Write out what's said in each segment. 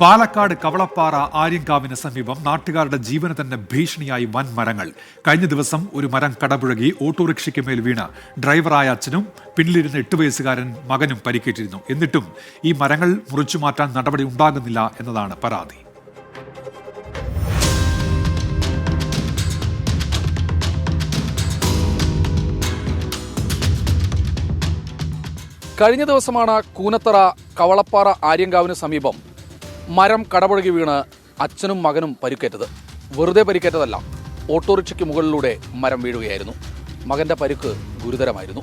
പാലക്കാട് കവളപ്പാറ ആര്യങ്കാവിന് സമീപം നാട്ടുകാരുടെ ജീവന് തന്നെ ഭീഷണിയായി വൻ മരങ്ങൾ. കഴിഞ്ഞ ദിവസം ഒരു മരം കടപുഴകി ഓട്ടോറിക്ഷയ്ക്ക് മേൽ വീണ് ഡ്രൈവറായ അച്ഛനും പിന്നിലിരുന്ന എട്ട് വയസ്സുകാരൻ മകനും പരിക്കേറ്റിരുന്നു. എന്നിട്ടും ഈ മരങ്ങൾ മുറിച്ചു മാറ്റാൻ നടപടി ഉണ്ടാകുന്നില്ല എന്നതാണ് പരാതി. കഴിഞ്ഞ ദിവസമാണ് കൂനത്തറ കവളപ്പാറ ആര്യങ്കാവിന് സമീപം മരം കടപുഴകി വീണ് അച്ഛനും മകനും പരിക്കേറ്റത്. വെറുതെ പരിക്കേറ്റതല്ല ഓട്ടോറിക്ഷയ്ക്ക് മുകളിലൂടെ മരം വീഴുകയായിരുന്നു. മകന്റെ പരിക്ക് ഗുരുതരമായിരുന്നു.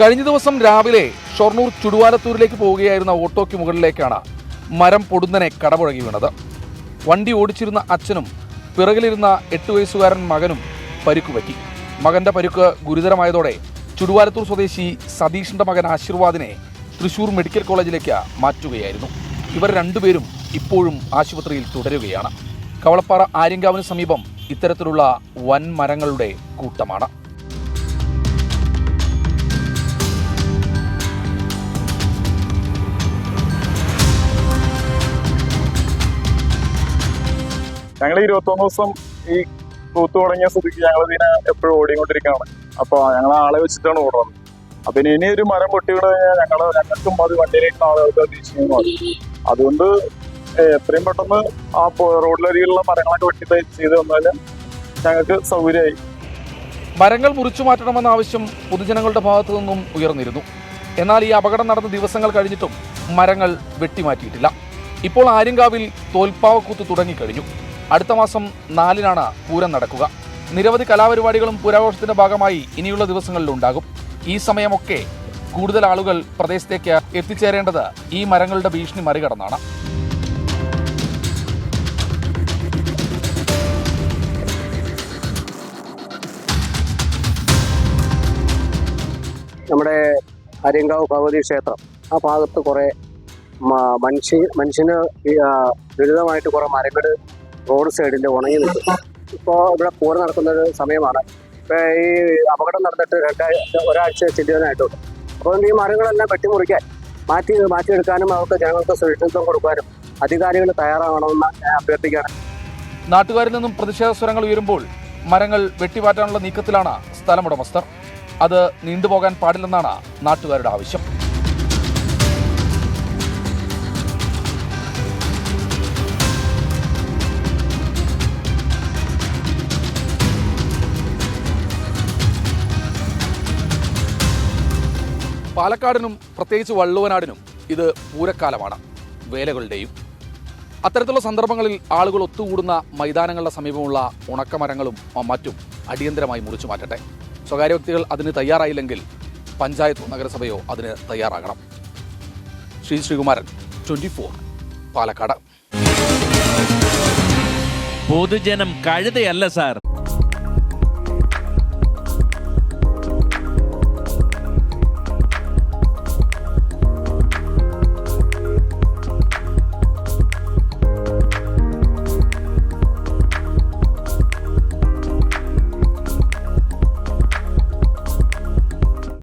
കഴിഞ്ഞ ദിവസം രാവിലെ ഷൊർണൂർ ചുടുവാലത്തൂരിലേക്ക് പോവുകയായിരുന്ന ഓട്ടോയ്ക്ക് മുകളിലേക്കാണ് മരം പൊടുന്നനെ കടപുഴകി വീണത്. വണ്ടി ഓടിച്ചിരുന്ന അച്ഛനും പിറകിലിരുന്ന എട്ട് വയസ്സുകാരൻ മകനും പരിക്കുപറ്റി മകന്റെ പരുക്ക് ഗുരുതരമായതോടെ ചുടുവാലത്തൂർ സ്വദേശി സതീഷിന്റെ മകൻ ആശീർവാദിനെ തൃശൂർ മെഡിക്കൽ കോളേജിലേക്ക് മാറ്റുകയായിരുന്നു. ഇവർ രണ്ടുപേരും ഇപ്പോഴും ആശുപത്രിയിൽ തുടരുകയാണ്. കവളപ്പാറ ആര്യങ്കാവിന് സമീപം ഇത്തരത്തിലുള്ള വൻ മരങ്ങളുടെ കൂട്ടമാണ്. ഞങ്ങൾ ഇരുപത്തൊന്ന് ദിവസം ഈ കൂത്ത് തുടങ്ങിയ സ്ഥിതിക്ക് ഞങ്ങൾ ഇതിനെ എപ്പോഴും ഓടിക്കൊണ്ടിരിക്കുകയാണ്. അപ്പൊ ഞങ്ങൾ ആളെ വെച്ചിട്ടാണ് ഓടുന്നത്. അപ്പൊ ഇനി ഒരു മരം പൊട്ടി കഴിഞ്ഞാൽ ഞങ്ങൾ ഞങ്ങൾക്കും അത് വണ്ടിയിലേക്ക് ആളുകൾക്ക് തിരിച്ചു അതുകൊണ്ട് എത്രയും പെട്ടെന്ന് ആ റോഡിലരികിലുള്ള മരങ്ങളൊക്കെ വെട്ടി ചെയ്ത് തന്നാൽ ഞങ്ങൾക്ക് സൗകര്യമായി. മരങ്ങൾ മുറിച്ചു മാറ്റണമെന്ന ആവശ്യം പൊതുജനങ്ങളുടെ ഭാഗത്തു നിന്നും ഉയർന്നിരുന്നു. എന്നാൽ ഈ അപകടം നടന്ന ദിവസങ്ങൾ കഴിഞ്ഞിട്ടും മരങ്ങൾ വെട്ടിമാറ്റിയിട്ടില്ല. ഇപ്പോൾ ആര്യങ്കാവിൽ തോൽപ്പാവക്കൂത്ത് തുടങ്ങിക്കഴിഞ്ഞു. അടുത്ത മാസം നാലിനാണ് പൂരം നടക്കുക. നിരവധി കലാപരിപാടികളും പൂരാഘോഷത്തിന്റെ ഭാഗമായി ഇനിയുള്ള ദിവസങ്ങളിൽ ഉണ്ടാകും. ഈ സമയമൊക്കെ കൂടുതൽ ആളുകൾ പ്രദേശത്തേക്ക് എത്തിച്ചേരേണ്ടത് ഈ മരങ്ങളുടെ ഭീഷണി മറികടന്നാണ്. നമ്മുടെ അരിയങ്കാവ് ഭഗവതി ക്ഷേത്രം ആ ഭാഗത്ത് കുറേ മനുഷ്യ മനുഷ്യന് ദുരിതമായിട്ട് കുറേ മരങ്ങൾ റോഡ് സൈഡിൽ ഉണങ്ങി നിൽക്കും. ഇപ്പോൾ ഇവിടെ പൂരം നടക്കുന്ന ഒരു സമയമാണ്. ഇപ്പോൾ ഈ അപകടം നടന്നിട്ട് രണ്ടാഴ്ച ഒരാഴ്ച ചെല്ലുവാനായിട്ടുണ്ട്. അപ്പോൾ ഈ മരങ്ങളെല്ലാം വെട്ടിമുറിക്കാൻ മാറ്റി മാറ്റിയെടുക്കാനും അവർക്ക് ജനങ്ങൾക്ക് സുരക്ഷിതത്വം കൊടുക്കാനും അധികാരികൾ തയ്യാറാവണമെന്ന് അഭ്യർത്ഥിക്കുകയാണ്. നാട്ടുകാരിൽ നിന്നും പ്രതിഷേധ സ്വരങ്ങൾ ഉയരുമ്പോൾ മരങ്ങൾ വെട്ടിമാറ്റാനുള്ള നീക്കത്തിലാണ് സ്ഥലമുടമസ്ഥർ. അത് നീണ്ടുപോകാൻ പാടില്ലെന്നാണ് നാട്ടുകാരുടെ ആവശ്യം. പാലക്കാടിനും പ്രത്യേകിച്ച് വള്ളുവനാടിനും ഇത് പൂരക്കാലമാണ്. വേലകളുടെയും അത്തരത്തിലുള്ള സന്ദർഭങ്ങളിൽ ആളുകൾ ഒത്തുകൂടുന്ന മൈതാനങ്ങളുടെ സമീപമുള്ള ഉണക്കമരങ്ങളും മറ്റും അടിയന്തരമായി മുറിച്ചു മാറ്റട്ടെ. സ്വകാര്യ വ്യക്തികൾ അതിന് തയ്യാറായില്ലെങ്കിൽ പഞ്ചായത്തോ നഗരസഭയോ അതിന് തയ്യാറാകണം. Shri Sreekumaran twenty four Palakkad. പൊതുജനം കഴുതയല്ല സാർ.